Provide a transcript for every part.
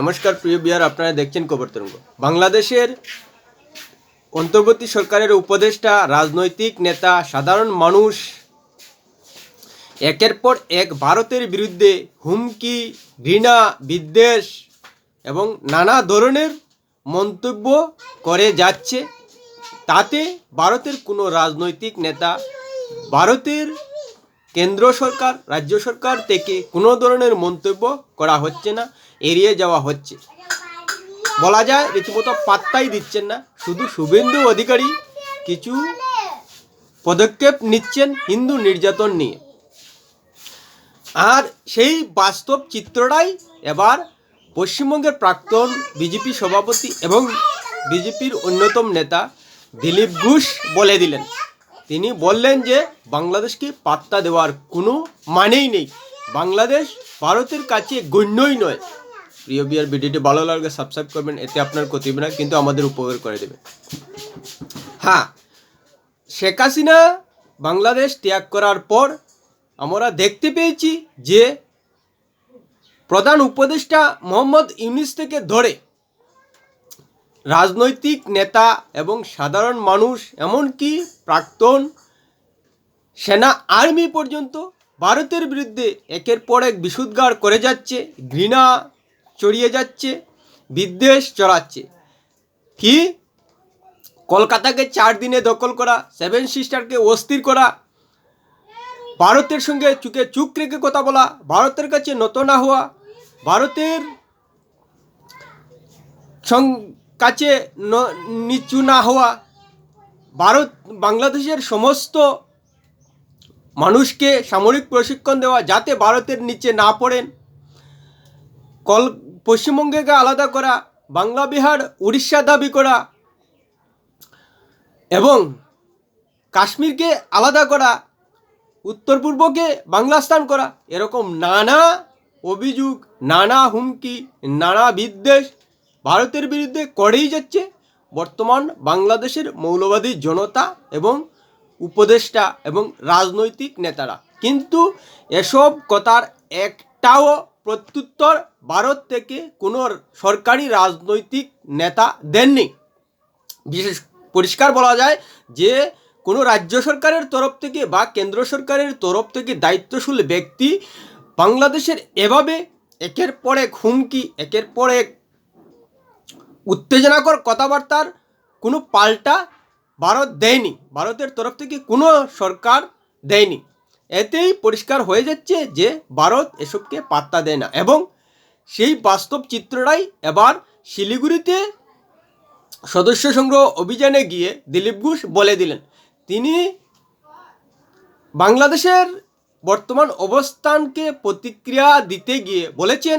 নমস্কার, প্রিয় বিহার আপনারা দেখছেন খবর তরঙ্গ। বাংলাদেশের অন্তর্বর্তী সরকারের উপদেষ্টা, রাজনৈতিক নেতা, সাধারণ মানুষ, একের পর এক ভারতের বিরুদ্ধে হুমকি, ঘৃণা, বিদ্বেষ এবং নানা ধরনের মন্তব্য করে যাচ্ছে। তাতে ভারতের কোনো রাজনৈতিক নেতা, ভারতের কেন্দ্র সরকার, রাজ্য সরকার থেকে কোনো ধরনের মন্তব্য করা হচ্ছে না, এড়িয়ে যাওয়া হচ্ছে। বলা যায়, রীতিমতো পাত্তাই দিচ্ছেন না। শুধু শুভেন্দু অধিকারী কিছু পদক্ষেপ নিচ্ছেন হিন্দু নির্যাতন নিয়ে। আর সেই বাস্তব চিত্রটাই এবার পশ্চিমবঙ্গের প্রাক্তন বিজেপি সভাপতি এবং বিজেপির অন্যতম নেতা দিলীপ ঘোষ বলে দিলেন। তিনি বললেন যে বাংলাদেশকে পাত্তা দেওয়ার কোনো মানেই নেই। বাংলাদেশ ভারতের কাছে গণ্যই নয়। প্রিয় বিয়ার ভিডিওটি ভালো লাগলে সাবস্ক্রাইব করবেন, এতে আপনার ক্ষতি হবে না, কিন্তু আমাদের উপকার করে দেবে। হ্যাঁ শেখ হাসিনা বাংলাদেশ ত্যাগ করার পর আমরা দেখতে পেয়েছি যে প্রধান উপদেষ্টা মোহাম্মদ ইউনিস থেকে ধরে রাজনৈতিক নেতা এবং সাধারণ মানুষ, এমনকি প্রাক্তন সেনা আর্মি পর্যন্ত ভারতের বিরুদ্ধে একের পর এক বিশুদ্গার করে যাচ্ছে, ঘৃণা চড়িয়ে যাচ্ছে, বিদ্বেষ চড়াচ্ছে কি? কলকাতাকে চার দিনে দখল করা, সেভেন সিস্টারকে অস্থির করা, ভারতের সঙ্গে চুকে চুক রেখে কথা বলা, ভারতের কাছে নত না হওয়া, ভারতের সং- কাছে নিচু না হওয়া, ভারত, বাংলাদেশের সমস্ত মানুষকে সামরিক প্রশিক্ষণ দেওয়া যাতে ভারতের নিচে না পড়েন। কল পশ্চিমবঙ্গকে আলাদা করা, বাংলা, বিহার, উড়িষ্যা দাবি করা এবং কাশ্মীরকে আলাদা করা, উত্তর পূর্বকে বাংলা স্থান করা, এরকম নানা অভিযোগ, নানা হুমকি, নানা বিদ্বেষ ভারতের বিরুদ্ধে করেই যাচ্ছে। বর্তমান বাংলাদেশের মৌলবাদী জনতা এবং উপদেষ্টা এবং রাজনৈতিক নেতারা। কিন্তু এসব কথার একটাও প্রত্যুত্তর ভারত থেকে কোনো সরকারি রাজনৈতিক নেতা দেননি। বিশেষ পরিষ্কার বলা যায় যে, কোনো রাজ্য সরকারের তরফ থেকে বা কেন্দ্র সরকারের তরফ থেকে দায়িত্বশীল ব্যক্তি বাংলাদেশের এভাবে একের পর এক হুমকি, একের পর এক উত্তেজনাকর কথাবার্তার কোনো পাল্টা ভারত দেয়নি। ভারতের তরফ থেকে কোনো সরকার দেয়নি। এতেই পরিষ্কার হয়ে যাচ্ছে যে ভারত এসবকে পাত্তা দেয় না এবং সেই বাস্তব চিত্রটাই এবার শিলিগুড়িতে সদস্য সংগ্রহ অভিযানে গিয়ে দিলীপ ঘোষ বলে দিলেন। তিনি বাংলাদেশের বর্তমান অবস্থানকে প্রতিক্রিয়া দিতে গিয়ে বলেছেন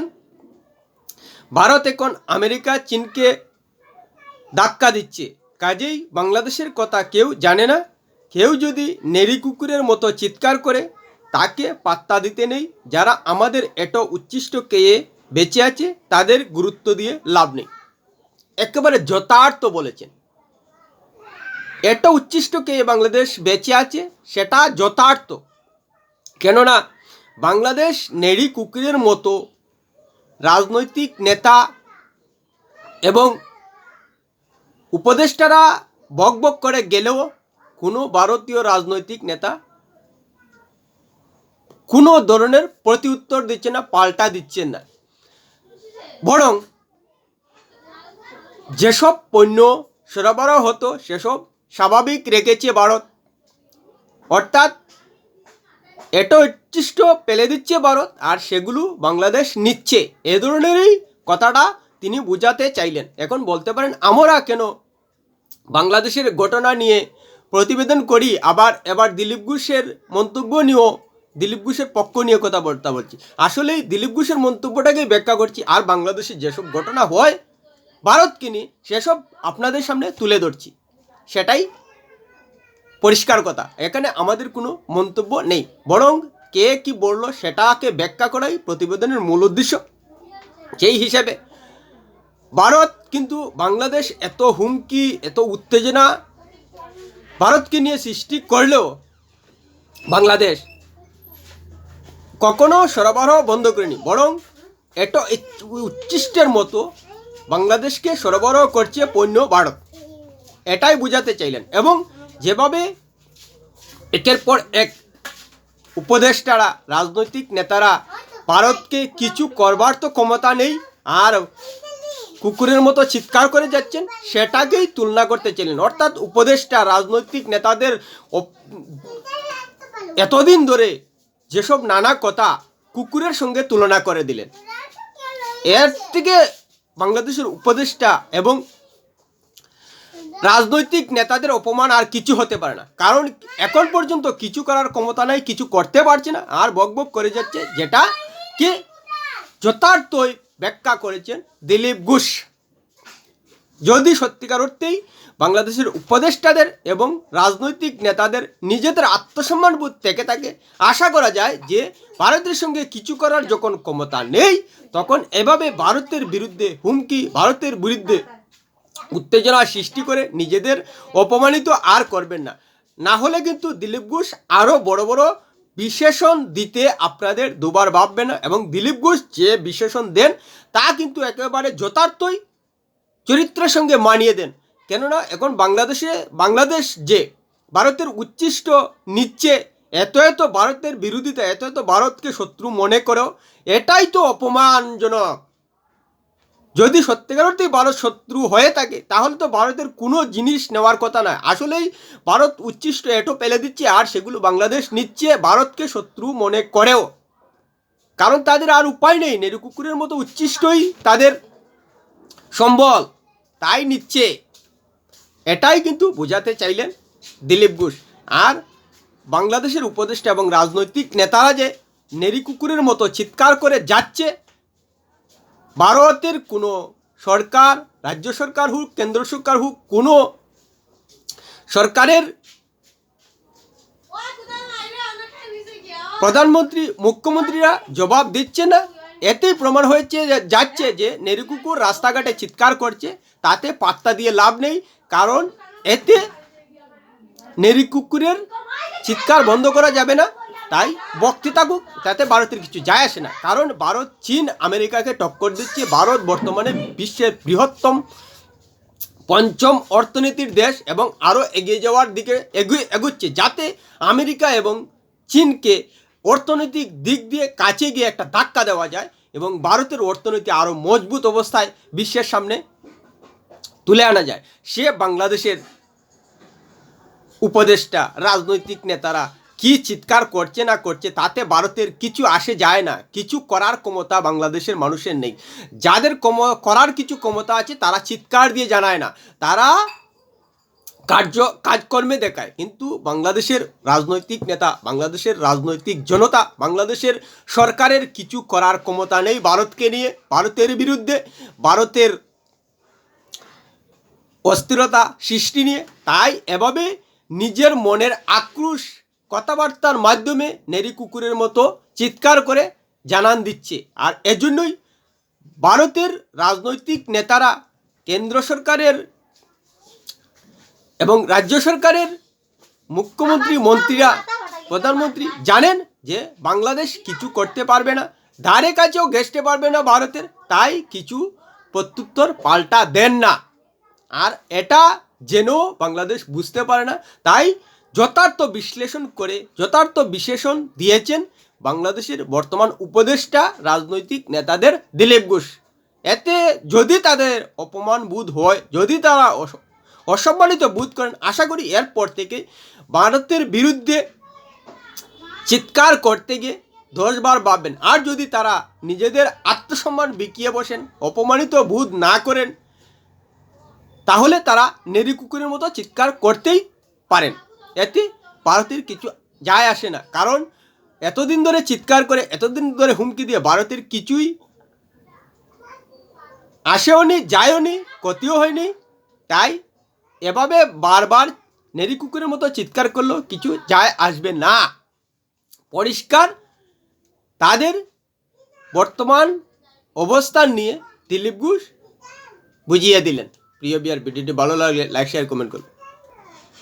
ভারত এখন আমেরিকা, চীনকে ধাক্কা দিচ্ছে। কাজেই বাংলাদেশের কথা কেউ জানে না। কেউ যদি নেড়ি কুকুরের মতো চিৎকার করে, তাকে পাত্তা দিতে নেই। যারা আমাদের এত উচ্ছিষ্ট কেয়ে বেঁচে আছে, তাদের গুরুত্ব দিয়ে লাভ নেই। একেবারে যথার্থ বলেছেন। এত উচ্ছিষ্ট কে বাংলাদেশ বেঁচে আছে, সেটা যথার্থ। কেননা বাংলাদেশ নেড়ি কুকুরের মতো রাজনৈতিক নেতা এবং উপদেষ্টারা বক বক করে গেলেও কোনো ভারতীয় রাজনৈতিক নেতা কোনো ধরনের প্রতি উত্তর দিচ্ছে না, পাল্টা দিচ্ছেন না। বরং যেসব পণ্য সরবরাহ হতো, সেসব স্বাভাবিক রেখেছে ভারত। অর্থাৎ এটো উচ্ছিষ্ট পেলে দিচ্ছে ভারত, আর সেগুলো বাংলাদেশ নিচ্ছে। এ ধরনেরই কথাটা তিনি বোঝাতে চাইলেন। এখন বলতে পারেন, আমরা কেন বাংলাদেশের ঘটনা নিয়ে প্রতিবেদন করি, আবার এবার দিলীপ ঘোষের মন্তব্য নিয়েও, দিলীপ ঘোষের পক্ষ নিয়ে কথা বলতে বলছি। আসলেই দিলীপ ঘোষের মন্তব্যটাকেই ব্যাখ্যা করছি, আর বাংলাদেশে যেসব ঘটনা হয়, ভারতকে নিয়ে সেসব আপনাদের সামনে তুলে ধরছি। সেটাই পরিষ্কার কথা। এখানে আমাদের কোনো মন্তব্য নেই। বরং কে কি বলল সেটাকে ব্যাখ্যা করাই প্রতিবেদনের মূল উদ্দেশ্য। সেই হিসেবে ভারত কিন্তু বাংলাদেশ এত হুমকি, এত উত্তেজনা ভারতকে নিয়ে সৃষ্টি করলেও বাংলাদেশ কখনো সরবরাহ বন্ধ করেনি। বরং এটা উচ্ছিষ্টের মতো বাংলাদেশকে সরবরাহ করছে পণ্য ভারত। এটাই বোঝাতে চাইলেন। এবং যেভাবে একের পর এক উপদেষ্টারা, রাজনৈতিক নেতারা ভারতকে কিছু করবার তো ক্ষমতা নেই, আর কুকুরের মতো চিৎকার করে যাচ্ছেন, সেটাকেই তুলনা করতে চাইলেন। অর্থাৎ উপদেষ্টা, রাজনৈতিক নেতাদের এতদিন ধরে যেসব নানা কথা কুকুরের সঙ্গে তুলনা করে দিলেন। এর থেকে বাংলাদেশের উপদেষ্টা এবং রাজনৈতিক নেতাদের অপমান আর কিছু হতে পারে না। কারণ এখন পর্যন্ত কিছু করার ক্ষমতা নাই, কিছু করতে পারছে না, আর বক বক করে যাচ্ছে, যেটা কি যথার্থই ব্যাখ্যা করেছেন দিলীপ ঘোষ। যদি সত্যিকার অর্থেই বাংলাদেশের উপদেষ্টাদের এবং রাজনৈতিক নেতাদের নিজেদের আত্মসম্মানবোধ থেকে থাকে, আশা করা যায় যে ভারতের সঙ্গে কিছু করার যখন ক্ষমতা নেই, তখন এভাবে ভারতের বিরুদ্ধে হুমকি, ভারতের বিরুদ্ধে উত্তেজনা সৃষ্টি করে নিজেদের অপমানিত আর করবেন না। না হলে কিন্তু দিলীপ ঘোষ আরও বড় বড় বিশেষণ দিতে আপনাদের দুবার ভাববে না এবং দিলীপ ঘোষ যে বিশেষণ দেন, তা কিন্তু একেবারে যথার্থই চরিত্রের সঙ্গে মানিয়ে দেন। কেননা এখন বাংলাদেশে, বাংলাদেশ যে ভারতের উচ্ছিষ্ট নিচ্ছে, এত এত ভারতের বিরোধিতা, এত এত ভারতকে শত্রু মনে করো এটাই তো অপমানজনক। যদি সত্যিকার ভারত শত্রু হয়ে থাকে, তাহলে তো ভারতের কোনো জিনিস নেওয়ার কথা নয়। আসলেই ভারত উচ্ছিষ্ট এটো পেলে দিচ্ছে আর সেগুলো বাংলাদেশ নিচ্ছে ভারতকে শত্রু মনে করেও। কারণ তাদের আর উপায় নেই, নেরু কুকুরের মতো উচ্ছিষ্টই তাদের সম্বল, তাই নিচ্ছে। এটাই কিন্তু বোঝাতে চাইলেন দিলীপ ঘোষ। আর বাংলাদেশের উপদেষ্টা এবং রাজনৈতিক নেতারা যে নেরি কুকুরের মতো চিৎকার করে যাচ্ছে ভারতের কোনো সরকার, রাজ্য সরকার হোক, কেন্দ্র সরকার হোক, কোনো সরকারের প্রধানমন্ত্রী, মুখ্যমন্ত্রীরা জবাব দিচ্ছে না। এতেই প্রমাণ হয়েছে যাচ্ছে যে নেরি কুকুর রাস্তাঘাটে চিৎকার করছে, তাতে পাত্তা দিয়ে লাভ নেই। কারণ এতে নেরি কুকুরের চিৎকার বন্ধ করা যাবে না। তাই বক্তি থাকুক তাতে ভারতের কিছু যায় আসে না। কারণ ভারত, চীন, আমেরিকাকে টক্কর দিচ্ছে ভারত বর্তমানে বিশ্বের বৃহত্তম পঞ্চম অর্থনীতির দেশ এবং আরও এগিয়ে যাওয়ার দিকে এগুয়ে এগুচ্ছে। যাতে আমেরিকা এবং চীনকে অর্থনৈতিক দিক দিয়ে কাছে গিয়ে একটা ধাক্কা দেওয়া যায় এবং ভারতের অর্থনীতি আরও মজবুত অবস্থায় বিশ্বের সামনে তুলে আনা যায়। সে বাংলাদেশের উপদেষ্টা, রাজনৈতিক নেতারা কি চিৎকার করছে না করছে তাতে ভারতের কিছু আসে যায় না। কিছু করার ক্ষমতা বাংলাদেশের মানুষের নেই। যাদের ক্ষম- করার কিছু ক্ষমতা আছে তারা চিৎকার দিয়ে জানায় না। তারা কার্য, কাজকর্মে দেখায়। কিন্তু বাংলাদেশের রাজনৈতিক নেতা, বাংলাদেশের রাজনৈতিক জনতা, বাংলাদেশের সরকারের কিছু করার ক্ষমতা নেই ভারতকে নিয়ে। ভারতের বিরুদ্ধে ভারতের অস্থিরতা সৃষ্টি নিয়ে। তাই এভাবে নিজের মনের আক্রোশ কথাবার্তার মাধ্যমে নেরি কুকুরের মতো চিৎকার করে জানান দিচ্ছে। আর এজন্যই ভারতের রাজনৈতিক নেতারা কেন্দ্র সরকারের এবং রাজ্য সরকারের মুখ্যমন্ত্রী মন্ত্রীরা প্রধানমন্ত্রী জানেন যে বাংলাদেশ কিছু করতে পারবে না ধারে কাছেও ঘেসতে পারবে না ভারতের তাই কিছু প্রত্যুত্তর পাল্টা দেন না। আর এটা যেন বাংলাদেশ বুঝতে পারে না তাই যথার্থ বিশ্লেষণ করে, যথার্থ বিশেষণ দিয়েছেন বাংলাদেশের বর্তমান উপদেষ্টা রাজনৈতিক নেতাদের দিলীপ ঘোষ। এতে যদি তাদের অপমান বোধ হয়, যদি তারা অস- অসম্মানিত বোধ করেন, আশা করি এরপর থেকে ভারতের বিরুদ্ধে চিৎকার করতে গিয়ে দশবার ভাববেন। আর যদি তারা নিজেদের আত্মসম্মান বিকিয়ে বসেন, অপমানিত বোধ না করেন, তাহলে তারা নেরি কুকুরের মতো চিৎকার করতেই পারেন। এতে ভারতের কিছু যায় আসে না। কারণ এতদিন ধরে চিৎকার করে, এতদিন ধরে হুমকি দিয়ে ভারতের কিছুই আসেও নি, যায়ও নি, ক্ষতিও হয়নি। তাই এভাবে বারবার নেরি কুকুরের মতো চিৎকার করলেও কিছু যায় আসবে না। পরিষ্কার তাদের বর্তমান অবস্থান নিয়ে দিলীপ ঘোষ বুঝিয়ে দিলেন। প্রিয় বিয়ার ভিডিওটি ভালো লাগলে লাইক শেয়ার কমেন্ট করুন।